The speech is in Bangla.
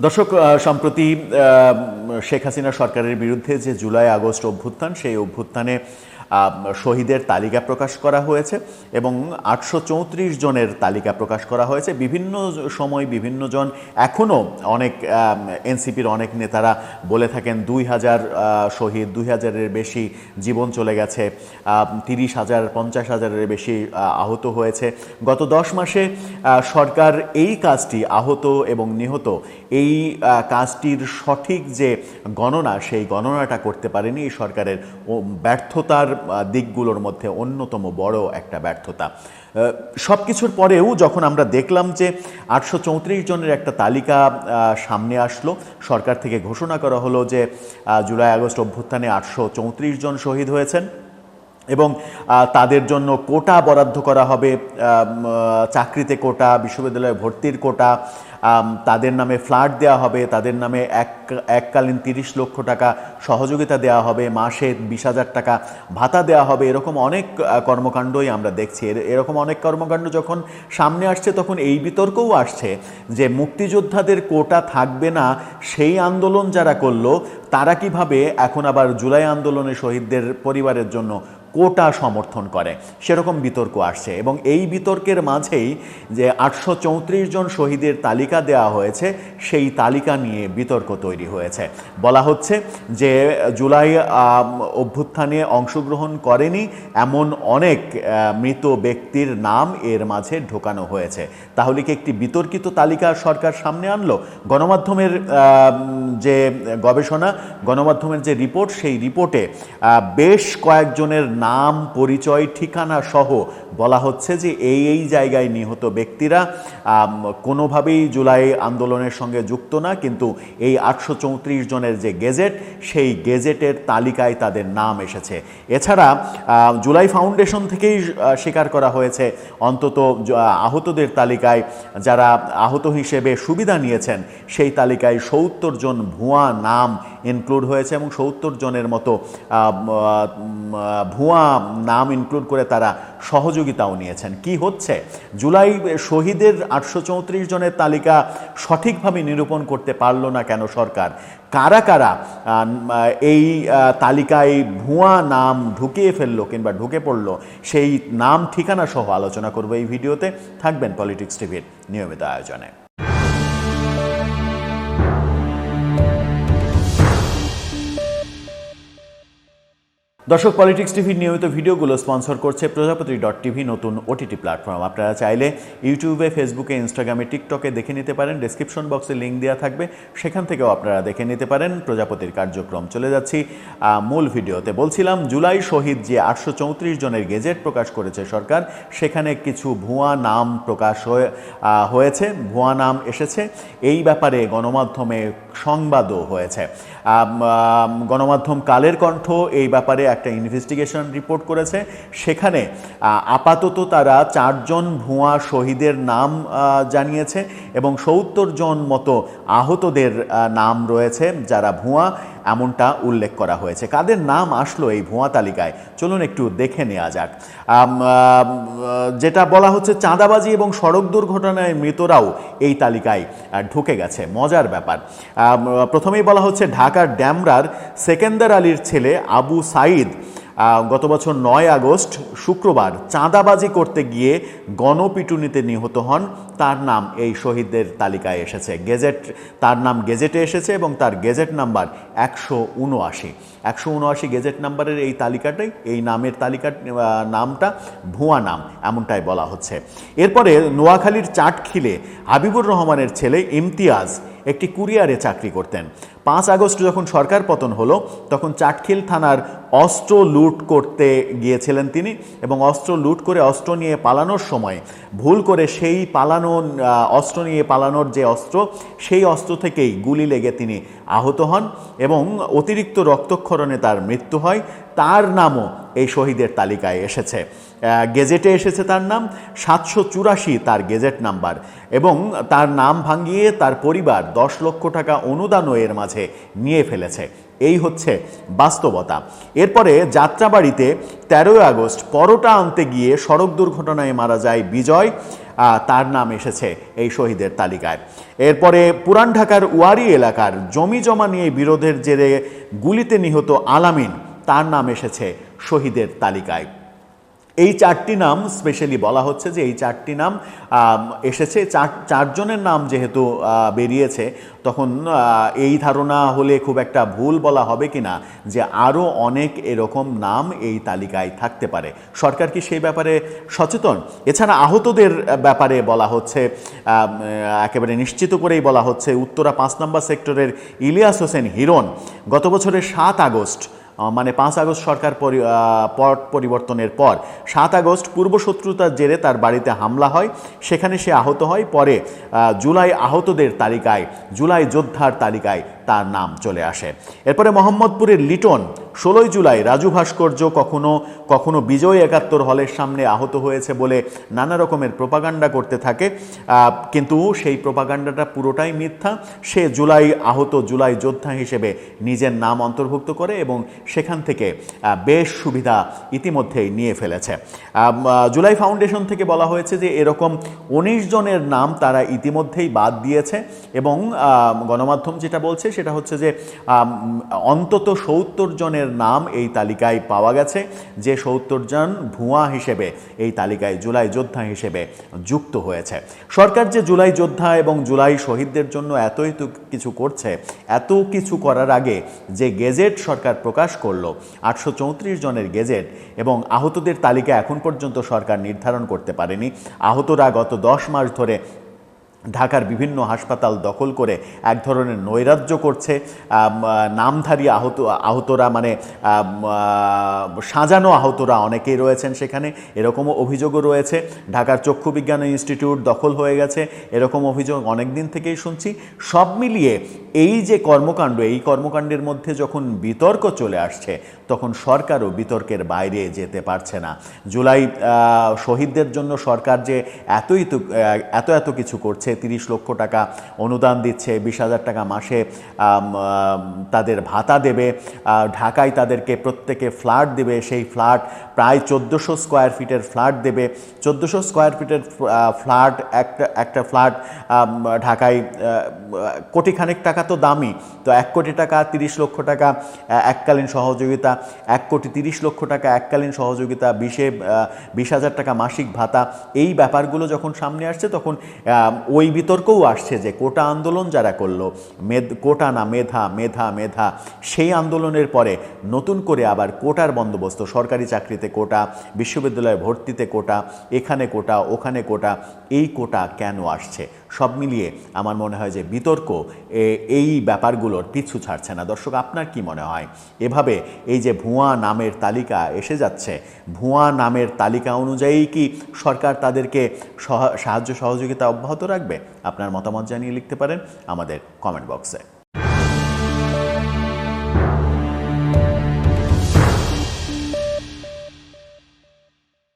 দর্শক সম্প্রতি শেখ হাসিনা সরকারের বিরুদ্ধে যে জুলাই আগস্ট অভ্যুত্থান সেই অভ্যুত্থানে শহীদের তালিকা প্রকাশ করা হয়েছে এবং আটশো চৌত্রিশ জনের তালিকা প্রকাশ করা হয়েছে। বিভিন্ন সময় বিভিন্ন জন এখনও অনেক এনসিপির অনেক নেতারা বলে থাকেন দুই হাজার শহীদ, দুই হাজারের বেশি জীবন চলে গেছে তিরিশ হাজার, পঞ্চাশ হাজারের বেশি আহত হয়েছে। গত দশ মাসে সরকার এই কাজটি আহত এবং নিহত, এই কাজটির সঠিক যে গণনা, সেই গণনাটা করতে পারেনি সরকারের ব্যর্থতার দিকগুলোর মধ্যে অন্যতম বড় একটা ব্যর্থতা। সব কিছুর পরেও যখন আমরা দেখলাম যে আটশো চৌত্রিশ জনের একটা তালিকা সামনে আসলো, সরকার থেকে ঘোষণা করা হলো যে জুলাই আগস্ট অভ্যুত্থানে আটশো চৌত্রিশ জন শহীদ হয়েছেন এবং তাদের জন্য কোটা বরাদ্দ করা হবে চাকরিতে কোটা, বিশ্ববিদ্যালয়ে ভর্তির কোটা তাদের নামে ফ্ল্যাট দেওয়া হবে, তাদের নামে এক, এককালীন তিরিশ লক্ষ টাকা সহযোগিতা দেওয়া হবে, মাসে বিশ হাজার টাকা ভাতা দেওয়া হবে, এরকম অনেক কর্মকাণ্ডই আমরা দেখছি। এর- এরকম অনেক কর্মকাণ্ড যখন সামনে আসছে, তখন এই বিতর্কও আসছে যে মুক্তিযোদ্ধাদের কোটা থাকবে না, সেই আন্দোলন যারা করল, তারা কীভাবে এখন আবার জুলাই আন্দোলনে শহীদদের পরিবারের জন্য কোটা সমর্থন করে। সেরকম বিতর্ক আসছে এবং এই বিতর্কের মাঝেই যে আটশো চৌত্রিশ জন শহীদের তালিকা দেওয়া হয়েছে, সেই তালিকা নিয়ে বিতর্ক তৈরি হয়েছে। বলা হচ্ছে যে জুলাই অভ্যুত্থানে অংশগ্রহণ করেনি এমন অনেক মৃত ব্যক্তির নাম এর মাঝে ঢোকানো হয়েছে। তাহলে কি একটি বিতর্কিত তালিকা সরকার সামনে আনলো? গণমাধ্যমের যে গবেষণা, গণমাধ্যমের যে রিপোর্ট, সেই রিপোর্টে বেশ কয়েকজনের নাম, পরিচয়, ঠিকানা সহ বলা হচ্ছে যে এই এই জায়গায় নিহত ব্যক্তিরা কোনোভাবেই জুলাই আন্দোলনের সঙ্গে যুক্ত না, কিন্তু এই আটশো চৌত্রিশ জনের যে গেজেট, সেই গেজেটের তালিকায় তাদের নাম এসেছে। এছাড়া জুলাই ফাউন্ডেশন থেকেই স্বীকার করা হয়েছে, অন্তত আহতদের তালিকায় যারা আহত হিসেবে সুবিধা নিয়েছেন, সেই তালিকায় সত্তর জন ভুয়া নাম ইনক্লুড হয়েছে এবং সত্তর জনের মতো ভুয়া নাম ইনক্লুড করে তারা সহযোগিতাও নিয়েছেন। কি হচ্ছে? জুলাই শহীদের আটশো চৌত্রিশ জনের তালিকা সঠিকভাবে নিরূপণ করতে পারল না কেন সরকার? কারা কারা এই তালিকায় ভুয়া নাম ঢুকিয়ে ফেলল কিংবা ঢুকে পড়ল, সেই নাম ঠিকানা সহ আলোচনা করব এই ভিডিওতে। থাকবেন পলিটিক্স টিভির নিয়মিত আয়োজনে। দর্শক পলিটিক্স টিভির নিয়মিত ভিডিওগুলো স্পন্সর করছে প্রজাপতি ডট টিভি, নতুন ওটিটি প্ল্যাটফর্ম। আপনারা চাইলে ইউটিউবে, ফেসবুকে ইনস্টাগ্রামে টিকটকে দেখে নিতে পারেন। ডেসক্রিপশন বক্সে লিঙ্ক দেওয়া থাকবে। সেখান থেকেও আপনারা দেখে নিতে পারেন প্রজাপতির কার্যক্রম। চলে যাচ্ছি মূল ভিডিওতে। বলছিলাম, জুলাই শহীদ যে আটশো চৌত্রিশ জনের গেজেট প্রকাশ করেছে সরকার, সেখানে কিছু ভুয়া নাম প্রকাশ হয়ে হয়েছে, ভুয়া নাম এসেছে। এই ব্যাপারে গণমাধ্যমে সংবাদও হয়েছে। গণমাধ্যম কালের কণ্ঠ, এই ব্যাপারে একটা ইনভেস্টিগেশন রিপোর্ট করেছে। সেখানে আপাতত তারা চারজন ভুয়া শহীদের নাম জানিয়েছে এবং সত্তর জন মতো আহতদের নাম রয়েছে যারা ভুয়া। এমনটা উল্লেখ করা হয়েছে। কাদের নাম আসলো এই ভুয়া তালিকায়? চলুন একটু দেখে নেওয়া যাক। যেটা বলা হচ্ছে চাঁদাবাজি এবং সড়ক দুর্ঘটনায় মৃতরাও এই তালিকায় ঢুকে গেছে। মজার ব্যাপার। প্রথমেই বলা হচ্ছে ঢাকার ড্যামরার সেকেন্দার আলীর ছেলে আবু সাইদ গত বছর নয় আগস্ট, শুক্রবার চাঁদাবাজি করতে গিয়ে গণপিটুনিতে নিহত হন। তার নাম এই শহীদদের তালিকায় এসেছে। গেজেট, তার নাম গেজেটে এসেছে এবং তার গেজেট নাম্বার একশো উনআশি। একশো উনআশি গেজেট নাম্বারের এই তালিকাটাই, এই নামের তালিকার নামটা ভুয়া নাম, এমনটাই বলা হচ্ছে। এরপরে নোয়াখালীর চাটখিলে হাবিবুর রহমানের ছেলে ইমতিয়াজ একটি কুরিয়ারে চাকরি করতেন। পাঁচ আগস্ট যখন সরকার পতন হলো, তখন চাটখিল থানার অস্ত্র লুট করতে গিয়েছিলেন তিনি এবং অস্ত্র লুট করে অস্ত্র নিয়ে পালানোর সময় ভুল করে সেই পালানো অস্ত্র নিয়ে পালানোর যে অস্ত্র, সেই অস্ত্র থেকেই গুলি লেগে তিনি আহত হন এবং অতিরিক্ত রক্তক্ষরণে তার মৃত্যু হয়। তার নামও এই শহীদের তালিকায় এসেছে। গেজেটে এসেছে তার নাম, সাতশো চুরাশি তার গেজেট নাম্বার। এবং তার নাম ভাঙিয়ে তার পরিবার দশ লক্ষ টাকা অনুদানও এর মাঝে নিয়ে ফেলেছে। এই হচ্ছে বাস্তবতা। এরপরে যাত্রাবাড়িতে তেরোই আগস্ট পরোটা আনতে গিয়ে সড়ক দুর্ঘটনায় মারা যায় বিজয়। তার নাম এসেছে এই শহীদের তালিকায়। এরপরে পুরান ঢাকার ওয়ারি এলাকার জমি জমা নিয়ে বিরোধের জেরে গুলিতে নিহত আলামিন, তার নাম এসেছে শহীদের তালিকায়। এই চারটি নাম স্পেশালি বলা হচ্ছে যে এই চারটি নাম এসেছে। চার, চারজনের নাম যেহেতু বেরিয়েছে, তখন এই ধারণা হলে খুব একটা ভুল বলা হবে কি না, যে আরও অনেক এরকম নাম এই তালিকায় থাকতে পারে। সরকার কি সেই ব্যাপারে সচেতন? এছাড়া আহতদের ব্যাপারে বলা হচ্ছে একেবারে নিশ্চিত করেই বলা হচ্ছে, উত্তরা পাঁচ নম্বর সেক্টরের ইলিয়াস হোসেন হিরণ গত বছরের সাত আগস্ট মানে পাঁচ আগস্ট সরকার পট পরিবর্তনের পর, সাত আগস্ট পূর্বশত্রুতার জেরে তার বাড়িতে হামলা হয়, সেখানে সে আহত হয়, পরে জুলাই আহতদের তালিকায়, জুলাই যোদ্ধার তালিকায় তার নাম চলে আসে। এরপরে মোহাম্মদপুরের লিটন ষোলোই জুলাই রাজু ভাস্কর্য কখনো কখনো বিজয় একাত্তর হলের সামনে আহত হয়েছে বলে নানা রকমের প্রপাগান্ডা করতে থাকে। কিন্তু সেই প্রপাগান্ডাটা পুরোটাই মিথ্যা। সে জুলাই, আহত জুলাই যোদ্ধা হিসেবে নিজের নাম অন্তর্ভুক্ত করে এবং সেখান থেকে বেশ সুবিধা ইতিমধ্যেই নিয়ে ফেলেছে। জুলাই ফাউন্ডেশন থেকে বলা হয়েছে যে এরকম উনিশ জনের নাম তারা ইতিমধ্যেই বাদ দিয়েছে এবং গণমাধ্যম যেটা বলছে সেটা হচ্ছে যে অন্তত সত্তর জনের নাম এই তালিকায় পাওয়া গেছে, যে সত্তর জন ভুয়া হিসেবে এই তালিকায় জুলাই যোদ্ধা হিসেবে যুক্ত হয়েছে। সরকার যে জুলাই যোদ্ধা এবং জুলাই শহীদদের জন্য এতই তো কিছু করছে, এত কিছু করার আগে যে গেজেট সরকার প্রকাশ করল, আটশো চৌত্রিশ জনের গেজেট এবং আহতদের তালিকা এখন পর্যন্ত সরকার নির্ধারণ করতে পারেনি। আহতরা গত দশ মাস ধরে ঢাকার বিভিন্ন হাসপাতাল দখল করে এক ধরনের নৈরাজ্য করছে। নামধারী আহত, আহতরা মানে সাজানো আহতরা অনেকেই রয়েছেন সেখানে। এরকমও অভিযোগও রয়েছে। ঢাকার চক্ষু বিজ্ঞান ইনস্টিটিউট দখল হয়ে গেছে। এরকম অভিযোগ অনেক দিন থেকেই শুনছি। সব মিলিয়ে এই যে কর্মকাণ্ড, এই কর্মকাণ্ডের মধ্যে যখন বিতর্ক চলে আসছে, তখন সরকারও বিতর্কের বাইরে যেতে পারছে না। জুলাই শহীদদের জন্য সরকার যে এতই এত এত কিছু করছে তিরিশ লক্ষ টাকা অনুদান দিচ্ছে বিশ হাজার টাকা মাসে তাদের ভাতা দেবে ঢাকায় তাদেরকে প্রত্যেকে ফ্ল্যাট দেবে সেই ফ্ল্যাট প্রায় চোদ্দোশো স্কোয়ার ফিটের ফ্ল্যাট দেবে। চোদ্দোশো স্কোয়ার ফিটের ফ্ল্যাট একটা একটা ফ্ল্যাট ঢাকায় কোটিখানেক টাকা তো দামি। তো এক কোটি টাকা তিরিশ লক্ষ টাকা এককালীন সহযোগিতা। এক কোটি তিরিশ লক্ষ টাকা এককালীন সহযোগিতা বিশে বিশ হাজার টাকা মাসিক ভাতা। এই ব্যাপারগুলো যখন সামনে আসছে তখন আহ, ওই বিতর্কও আসছে যে কোটা আন্দোলন যারা করল, মেদ, কোটা না মেধা মেধা মেধা, সেই আন্দোলনের পরে নতুন করে আবার কোটার বন্দোবস্ত, সরকারি চাকরিতে কোটা, বিশ্ববিদ্যালয়ে ভর্তিতে কোটা, এখানে কোটা, ওখানে কোটা, এই কোটা কেন আসছে? সব মিলিয়ে আমার মনে হয় যে বিতর্ক এই ব্যাপারগুলোর পিছু ছাড়ছে না। দর্শক, আপনার কি মনে হয়? এভাবে এই যে ভুয়া নামের তালিকা এসে যাচ্ছে, ভুয়া নামের তালিকা অনুযায়ী কি সরকার তাদেরকে সহ- সাহায্য সহযোগিতা অব্যাহত রাখবে? আপনার মতামত জানিয়ে লিখতে পারেন আমাদের কমেন্ট বক্সে